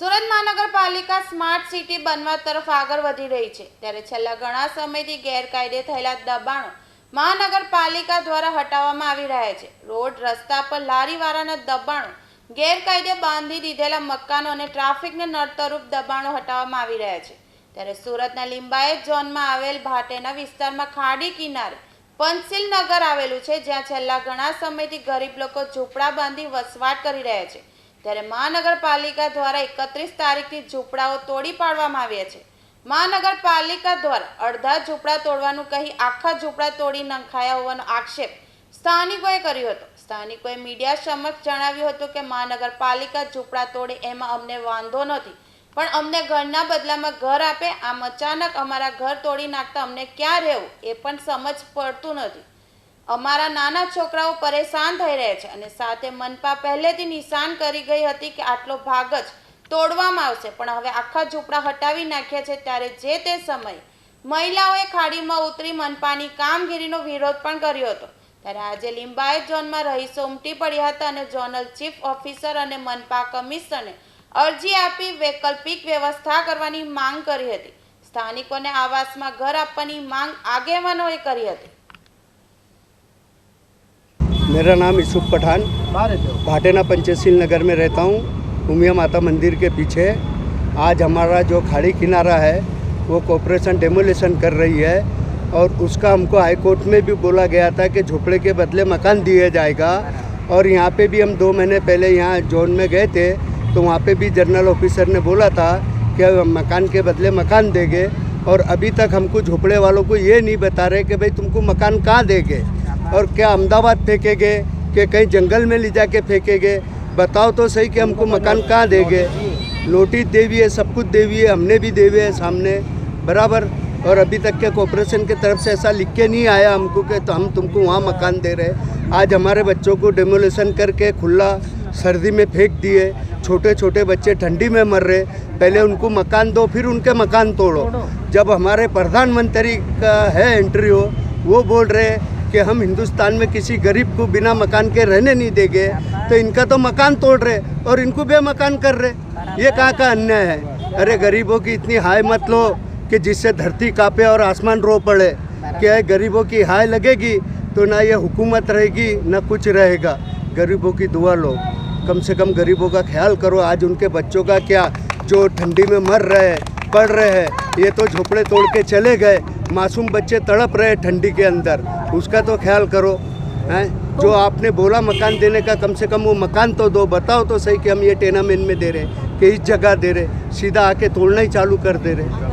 સુરત મહાનગરપાલિકા smart city બનવા તરફ આગળ વધી રહી છે. ત્યારે છેલ્લા ઘણા સમયથી ગેરકાયદે થયેલા દબાણો મહાનગરપાલિકા દ્વારા હટાવવામાં આવી રહ્યા છે. રોડ, રસ્તા પર લારીવાળાના દબાણો, ગેરકાયદે બાંધી દીધેલા મકાનો અને ટ્રાફિકને નડતરૂપ દબાણો હટાવવામાં આવી રહ્યા છે. ત્યારે સુરતના લિંબાયત ઝોનમાં આવેલ ભાટેના વિસ્તારમાં ખાડી કિનારે પંસિલ નગર આવેલું છે, જ્યાં છેલ્લા ઘણા સમયથી ગરીબ લોકો ઝૂંપડા બાંધી વસવાટ કરી રહ્યા છે. ત્યારે મહાનગરપાલિકા દ્વારા એકત્રીસ તારીખથી ઝૂંપડાઓ તોડી પાડવામાં આવ્યા છે. મહાનગરપાલિકા દ્વારા અડધા ઝૂંપડા તોડવાનું કહી આખા ઝૂંપડા તોડી નંખાયા હોવાનો આક્ષેપ સ્થાનિકોએ કર્યો હતો. સ્થાનિકોએ મીડિયા સમક્ષ જણાવ્યું હતું કે મહાનગરપાલિકા ઝૂંપડા તોડે એમાં અમને વાંધો નથી, પણ અમને ઘરના બદલામાં ઘર આપે, આમ અચાનક અમારા ઘર તોડી નાખતા અમને ક્યાં રહેવું એ પણ સમજ પડતું નથી. અમારા નાના છોકરાઓ પરેશાન થઈ રહ્યા છે અને સાથે મનપા પહેલેથી નિશાન કરી ગઈ હતી કે આટલો ભાગ જ તોડવામાં આવશે. પણ હવે આખા ઝૂંપડા હટાવી નાખ્યા છે ત્યારે જે તે સમયે મહિલાઓએ ખાડીમાં ઉતરી મનપાની કામગીરીનો વિરોધ પણ કર્યો હતો. ત્યારે આજે લિંબાયત ઝોનમાં રહીશો ઉમટી પડ્યા હતા અને ઝોનલ ચીફ ઓફિસર અને મનપા કમિશનરને અરજી આપી વૈકલ્પિક વ્યવસ્થા કરવાની માંગ કરી હતી. સ્થાનિકોને આવાસમાં ઘર આપવાની માંગ આગેવાનોએ કરી હતી. मेरा नाम यूसुफ पठान। भाटेना पंचशील नगर में रहता हूँ। उमिया माता मंदिर के पीछे। आज हमारा जो खाड़ी किनारा है वो कॉपरेशन डेमोलेशन कर रही है और उसका हमको हाई कोर्ट में भी बोला गया था कि झोपड़े के बदले मकान दिया जाएगा और यहाँ पे भी हम दो महीने पहले यहाँ जोन में गए थे तो वहाँ पे भी जनरल ऑफिसर ने बोला था कि हम मकान के बदले मकान देंगे और अभी तक हमको झोपड़े वालों को ये नहीं बता रहे कि भाई तुमको मकान कहाँ देंगे। और क्या अहमदाबाद फेंकेंगे, कि कहीं जंगल में ले जाके फेंकेंगे? बताओ तो सही कि हमको मकान कहाँ देंगे? नोटिस दे हुई है, सब कुछ दे हुई है, हमने भी दे हुए है सामने। बराबर। और अभी तक के कॉरपोरेशन की तरफ़ से ऐसा लिख के नहीं आया हमको कि तो हम तुमको वहाँ मकान दे रहे आज हमारे बच्चों को डेमोलेशन करके खुला सर्दी में फेंक दिए। छोटे छोटे बच्चे ठंडी में मर रहे पहले उनको मकान दो, फिर उनके मकान तोड़ो। जब हमारे प्रधानमंत्री का है इंटरव्यू वो बोल रहे कि हम हिंदुस्तान में किसी गरीब को बिना मकान के रहने नहीं देंगे तो इनका तो मकान तोड़ रहे और इनको बेमकान कर रहे ये कहाँ का अन्याय है? अरे गरीबों की इतनी हाय मत लो कि जिससे धरती कांपे और आसमान रो पड़े। क्या गरीबों की हाय लगेगी? तो ना ये हुकूमत रहेगी, ना कुछ रहेगा। गरीबों की दुआ लो। कम से कम गरीबों का ख्याल करो। आज उनके बच्चों का क्या? जो ठंडी में मर रहे हैं, पढ़ रहे हैं ये तो झोपड़े तोड़ के चले गए मासूम बच्चे तड़प रहे हैं ठंडी के अंदर उसका तो ख्याल करो हैं जो आपने बोला मकान देने का कम से कम वो मकान तो दो बताओ तो सही कि हम ये टेनामेंट में दे रहे हैं कि इस जगह दे रहे सीधा आके तोड़ना ही चालू कर दे रहे